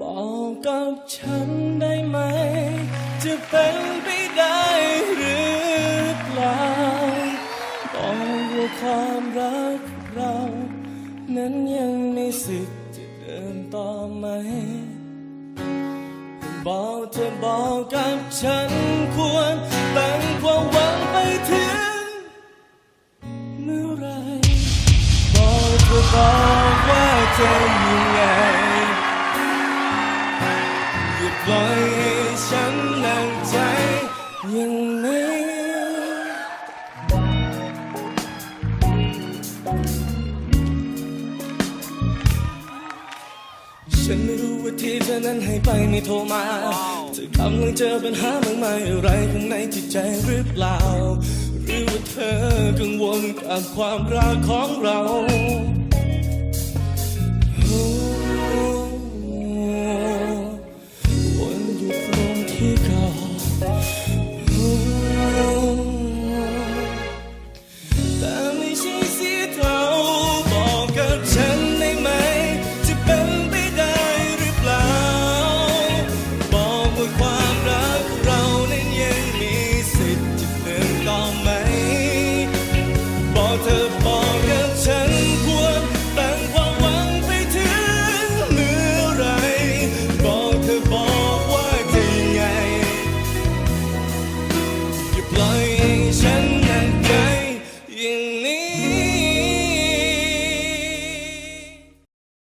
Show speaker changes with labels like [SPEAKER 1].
[SPEAKER 1] บอกกับฉันได้ไหม จะเป็นไปได้หรือเปล่าบอกว่าความรักเรา นั้นยังไมีสิทธิ์จะเดินต่อไหม บอกเธอบอกกับฉันควรตั้งความหวังไปถึงเมื่อไรบอกเธอบอกว่าจะอยู่ อยให้ฉันนั่งใจอย่างนี้ฉันไม่รู้ว่าที่เธอนั้นให้ไปไม่โทรมา เธอกำลังเจอปัญหามากมายอะไรข้างในจิตใจหรือเปล่า หรือว่าเธอกังวลกับความรักของเรา